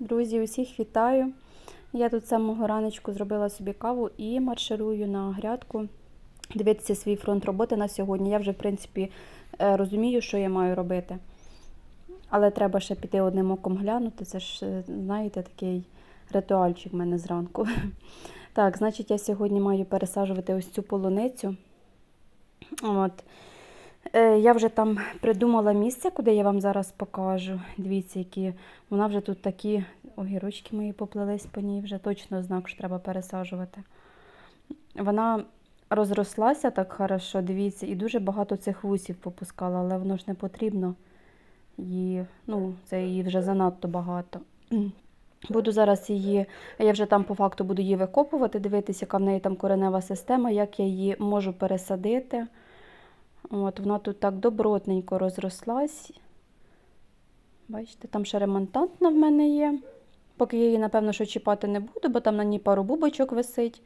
Друзі, усіх вітаю. Я тут з самого раночку зробила собі каву і марширую на грядку. Дивитися свій фронт роботи на сьогодні. Я вже, в принципі, е, розумію, що я маю робити. Але треба ще піти одним оком глянути. Це ж, е, знаєте, такий ритуальчик в мене зранку. Так, значить, я сьогодні маю пересаджувати ось цю полуницю. От. Е, Я вже там придумала місце, куди я вам зараз покажу. Дивіться, які вона вже тут такі огірочки мої поплелись по ній, вже точно знак, що треба пересаджувати. Вона розрослася так хорошо, дивіться, і дуже багато цих вусів попускала, але воно ж не потрібно. Її, ну, це її вже занадто багато. Буду зараз її, я вже там по факту буду її викопувати, дивитися, яка в неї там коренева система, як я її можу пересадити. От, вона тут так добротненько розрослась. Бачите, там ще ремонтантна в мене є. Поки я її, напевно, що чіпати не буду, бо там на ній пару бубочок висить.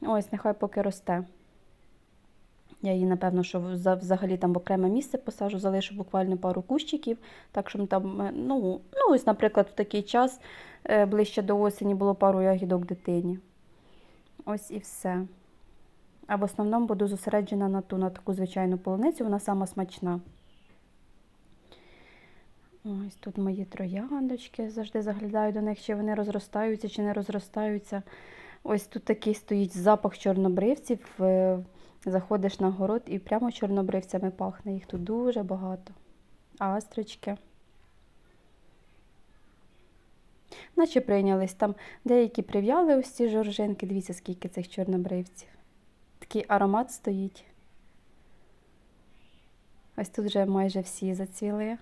Ось, нехай поки росте. Я її, напевно, що взагалі там в окреме місце посажу, залишу буквально пару кущиків. Так, щоб там, е, ну, ну ось, наприклад, в такий час е, ближче до осені було пару ягідок дитині. Ось і все. А в основному буду зосереджена на ту, на таку звичайну полуницю, вона сама смачна. Ось тут мої трояндочки, завжди заглядаю до них, чи вони розростаються, чи не розростаються. Ось тут такий стоїть запах чорнобривців. е, Заходиш на город і прямо чорнобривцями пахне. Їх тут дуже багато. Астрочки. Наче прийнялись. Там деякі прив'яли ось ці жоржинки. Дивіться, скільки цих чорнобривців. Такий аромат стоїть. Ось тут вже майже всі зацвіли.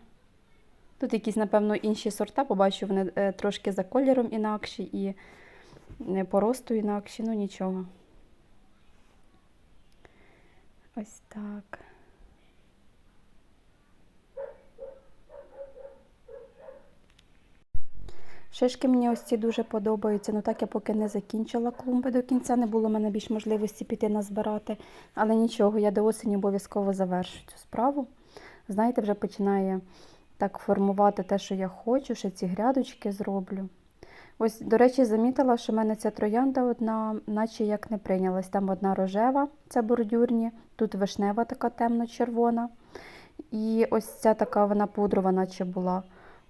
Тут якісь, напевно, інші сорта, побачу, вони е, трошки за кольором інакші і по росту інакші, ну нічого. Ось так. Шишки мені ось ці дуже подобаються. Ну так я поки не закінчила клумби до кінця, не було в мене більш можливості піти назбирати. Але нічого, я до осені обов'язково завершу цю справу. Знаєте, вже починає так формувати те, що я хочу, ще ці грядочки зроблю. Ось, до речі, замітила, що в мене ця троянда одна, наче як не прийнялась. Там одна рожева, це бордюрні, тут вишнева така темно-червона. І ось ця така вона пудрова, наче була.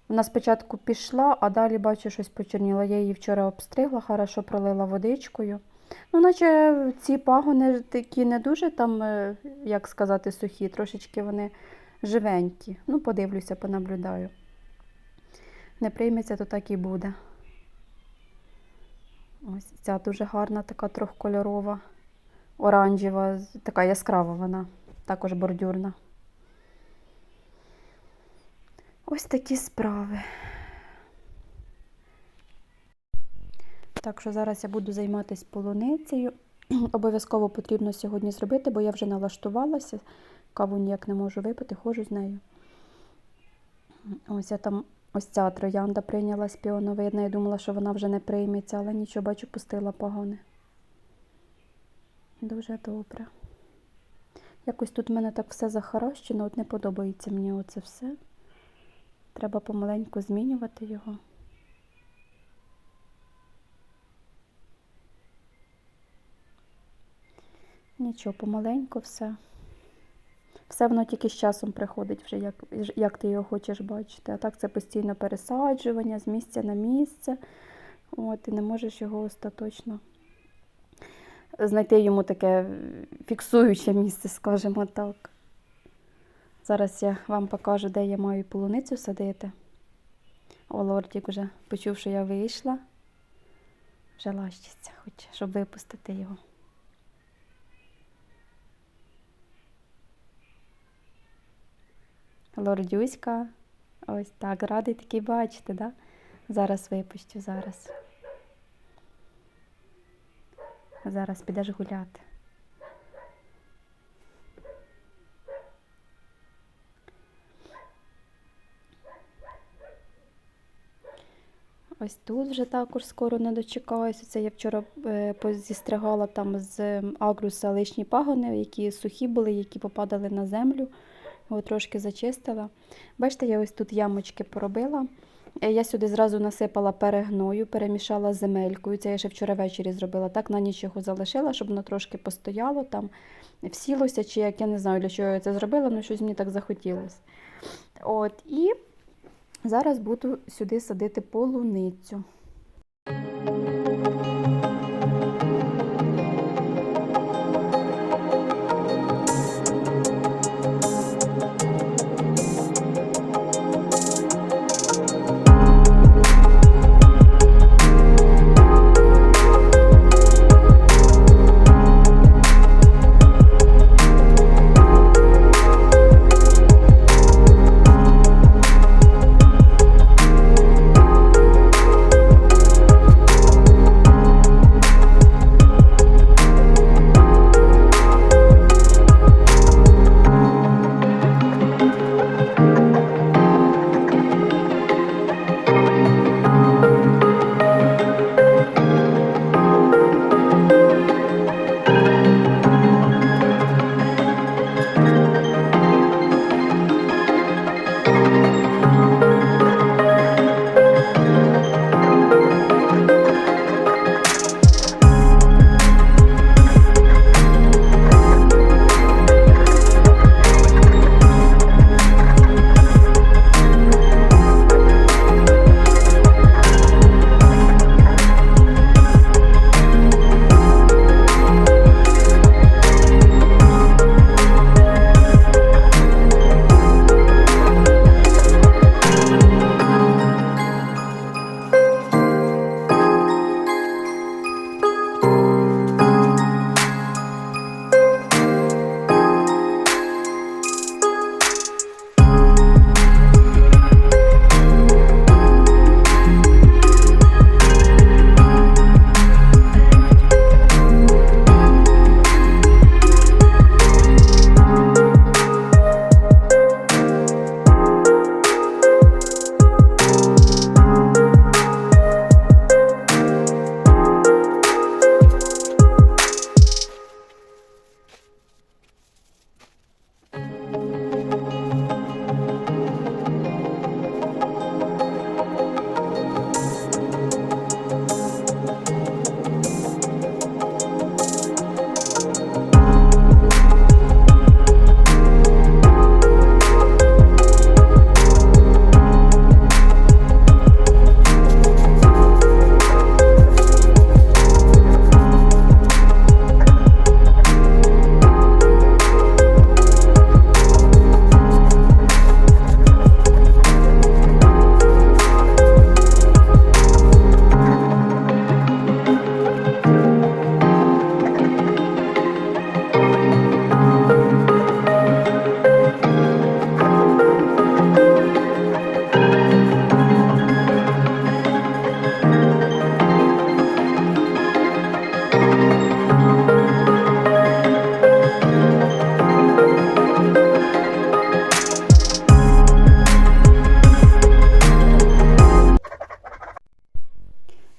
Вона спочатку пішла, а далі бачу, щось почорніло. Я її вчора обстригла, хорошо пролила водичкою. Ну, наче ці пагони такі не дуже там, е, як сказати, сухі, трошечки вони живенькі. Ну, подивлюся, понаблюдаю. Не прийметься, то так і буде. Ось ця дуже гарна, така трьохкольорова, оранжева, така яскрава вона, також бордюрна. Ось такі справи. Так що зараз я буду займатися полуницею. Обов'язково потрібно сьогодні зробити, бо я вже налаштувалася. Каву ніяк не можу випити, ходжу з нею. Ось я там ось ця троянда прийнялась піоновидна. Я думала, що вона вже не прийметься, але нічого, бачу, пустила пагони. Дуже добре. Якось тут в мене так все захаращено, от не подобається мені оце все. Треба помаленьку змінювати його. Нічого, помаленьку все. Все воно тільки з часом приходить, вже як, як ти його хочеш бачити. А так це постійно пересаджування з місця на місце. От, і не можеш його остаточно знайти йому таке фіксуюче місце, скажімо так. Зараз я вам покажу, де я маю полуницю садити. О, лордік вже почув, що я вийшла. Вже лащиться, хоче, щоб випустити його. Лордюська. Ось так, радий такий бачити, да? Зараз випущу, зараз. Зараз підеш гуляти. Ось тут вже також скоро не дочекаюся. Це я вчора е, позістригала там з агруса лишні пагони, які сухі були, які попадали на землю. Його трошки зачистила. Бачите, я ось тут ямочки поробила. Е, Я сюди зразу насипала перегною, перемішала земелькою. Це я ще вчора ввечері зробила. Так на ніч його залишила, щоб воно трошки постояло там, всілося, чи як я не знаю, для чого я це зробила, але щось мені так захотілося. От, і зараз буду сюди садити полуницю.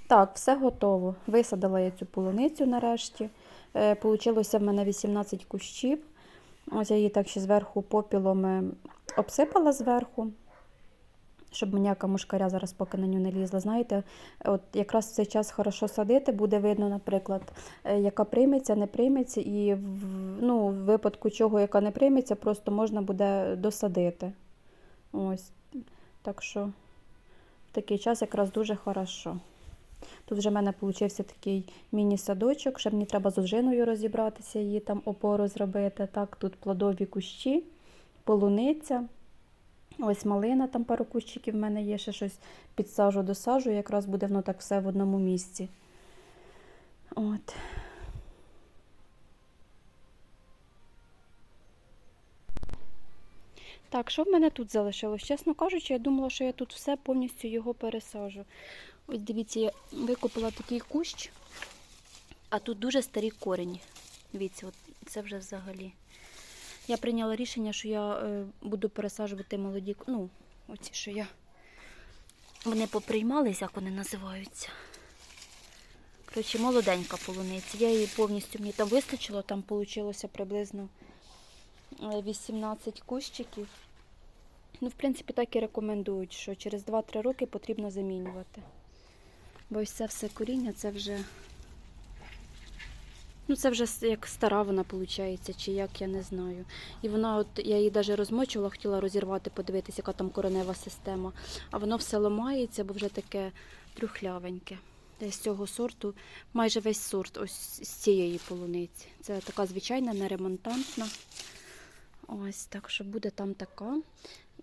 Так, все готово. Висадила я цю полуницю нарешті. Е, Получилося в мене 18 кущів. Ось я її так ще зверху попілом е, обсипала зверху, щоб ніяка мушкаря зараз поки на нього не лізла. Знаєте, от якраз в цей час хорошо садити, буде видно, наприклад, е, яка прийметься, не прийметься, і ну, в випадку чого, яка не прийметься, просто можна буде досадити. Ось. Так що в такий час якраз дуже хорошо. Тут вже в мене получився такий міні-садочок, ще мені треба з ожиною розібратися, її там опору зробити. Так, тут плодові кущі, полуниця. Ось малина, там пару кущиків в мене є, ще щось підсажу, досажу, якраз буде воно так все в одному місці. От. Так, що в мене тут залишилось? Чесно кажучи, я думала, що я тут все повністю його пересажу. Ось дивіться, я викопала такий кущ, а тут дуже старі корені. Дивіться, от це вже взагалі. Я прийняла рішення, що я е, буду пересаджувати молоді, ну, оці, що я. Вони поприймались, як вони називаються. Коротше, молоденька полуниця. Я її повністю мені там вистачило, там вийшло приблизно 18 кущиків. Ну, в принципі, так і рекомендують, що через 2-3 роки потрібно замінювати. Бо ось це все коріння, це вже. Ну, це вже як стара вона виходить, чи як, я не знаю. І вона, от я її навіть розмочувала, хотіла розірвати, подивитися, яка там коренева система. А воно все ламається, бо вже таке трюхлявеньке. Десь з цього сорту, майже весь сорт ось з цієї полуниці. Це така звичайна, неремонтантна. Ось так що буде там така.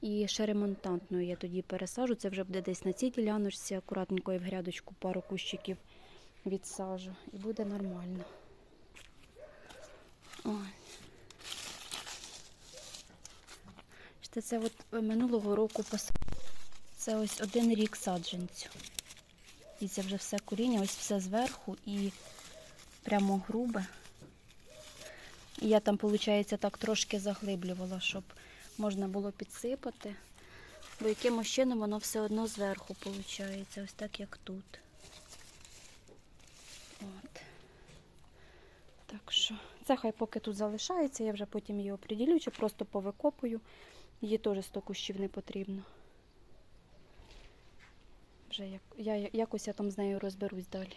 І ще ремонтантною я тоді пересажу. Це вже буде десь на цій діляночці, акуратненько і в грядочку пару кущиків відсажу. І буде нормально. Ще Це от минулого року пос... Це ось один рік саджанцю. І це вже все коріння, ось все зверху і прямо грубе. І я там, виходить, так трошки заглиблювала, щоб можна було підсипати. Бо якимось чином воно все одно зверху виходить, ось так як тут. От. Так що, це хай поки тут залишається, я вже потім її оприділю, чи просто повикопую. Її теж 100 кущів не потрібно. Вже як, я, якось я там з нею розберусь далі.